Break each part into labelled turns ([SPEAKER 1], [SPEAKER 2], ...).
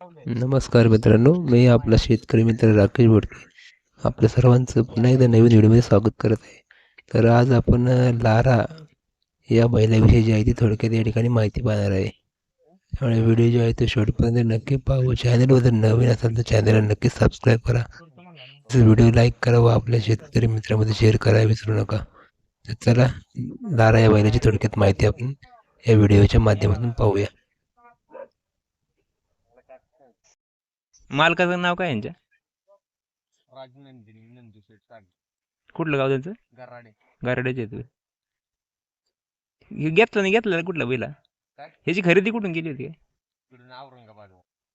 [SPEAKER 1] नमस्कार मित्रांनो मी आपला शेतकरी मित्र राकेश भोटके आपल्या सर्वांचं पुन्हा एकदा नवीन व्हिडिओमध्ये स्वागत करत आहे. तर आज आपण लारा या बैलाविषयी जी आहे ती थोडक्यात या ठिकाणी माहिती पाहणार आहे. त्यामुळे व्हिडिओ जो आहे तो शेवटपर्यंत नक्की पाहू. चॅनलवर जर नवीन असाल तर चॅनलला नक्की सबस्क्राईब करा. व्हिडिओ लाईक करा व आपल्या शेतकरी मित्रामध्ये शेअर करायला विसरू नका. तर चला लारा या बैलाची थोडक्यात माहिती आपण या व्हिडिओच्या माध्यमातून पाहूया.
[SPEAKER 2] मालकाचं नाव काय यांच्या
[SPEAKER 3] राजनंदिनी नंदू शेठ सागे
[SPEAKER 2] कुठलं गाव त्यांचं
[SPEAKER 3] गराडे
[SPEAKER 2] गारड्याचे आहेत होय. हे घेतलं नाही घेतलं कुठला बैला
[SPEAKER 3] काय?
[SPEAKER 2] ह्याची खरेदी कुठून केली होती काय?
[SPEAKER 3] औरंगाबाद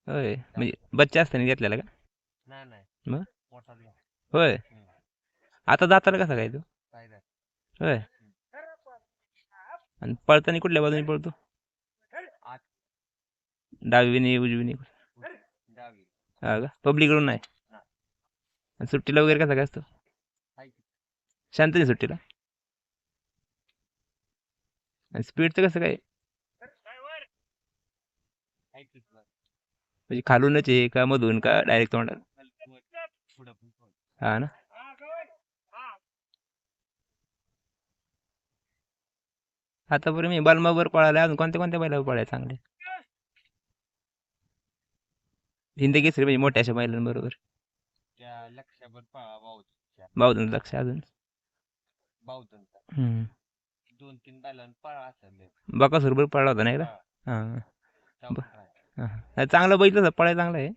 [SPEAKER 2] होय म्हणजे बच्चा असताना घेतलेला का
[SPEAKER 3] नाही नाही
[SPEAKER 2] मग?
[SPEAKER 3] दिला.
[SPEAKER 2] होय
[SPEAKER 3] हम्म.
[SPEAKER 2] आता जाताना कसा काय तो
[SPEAKER 3] काय नाही.
[SPEAKER 2] होय आणि पळताना कुठल्या बाजूने पळतो. डावीने उजवीने
[SPEAKER 3] डावी
[SPEAKER 2] हा का? पब्लिकडून नाही. आणि सुट्टीला वगैरे कसा काय असतो. शांत नाही सुट्टीला? आणि स्पीडचं कसं काय. म्हणजे खालूनच आहे का मधून का डायरेक्ट
[SPEAKER 3] पळ.
[SPEAKER 2] हा ना? आतापर्यंत मी बलमावर पळाला अजून कोणत्या कोणत्या बैलावर पळाय चांगले? हिंद केसरी म्हणजे मोठ्या अशा बैलांबरोबर
[SPEAKER 3] त्या लक्षावर पळा बावधनच्या
[SPEAKER 2] बावधन लक्ष अजून.
[SPEAKER 3] बावधनचा
[SPEAKER 2] हम्म.
[SPEAKER 3] दोन तीन बैलांना पळा असेल
[SPEAKER 2] बकासूरबर पळला होता नाही का?
[SPEAKER 3] हा.
[SPEAKER 2] हा. चांगला बैल तसा पळाय चांगला आहे.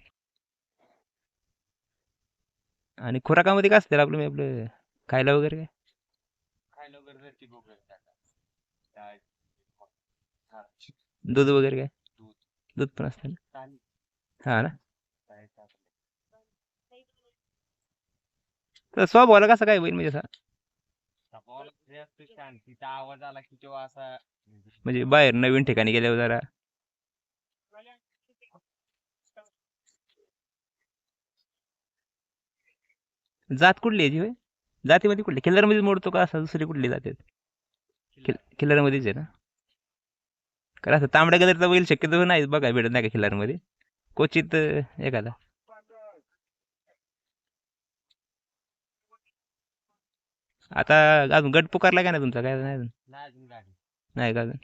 [SPEAKER 2] आणि खुराकामध्ये काय असतं आपलं म्हणजे आपलं खायला वगैरे काय?
[SPEAKER 3] खायला वगैरे टाका.
[SPEAKER 2] दूध वगैरे काय?
[SPEAKER 3] दूध.
[SPEAKER 2] दूध पण असतं ना. हा ना
[SPEAKER 3] काय टाकलं.
[SPEAKER 2] तर स्वभावाला कसं काय बैल म्हणजे असा?
[SPEAKER 3] जे शांतीचा आवाज आला की तेव्हा असा
[SPEAKER 2] म्हणजे बाहेर नवीन ठिकाणी गेल्यावर जरा. जात कुठली आहे होय? जातीमध्ये कुठली? खिल्लारमध्येच मोडतो का असं दुसरी कुठली जात खिल खिल्लारमध्येच आहे ना? कारण असं तांबड्या गदरचा बैल शक्यतो नाही बघा भेटत नाही का खिल्लारमध्ये? क्वचित एखादा. आता अजून गट पुकारला का नाही तुमचा? काय नाही अजून? नाही का अजून?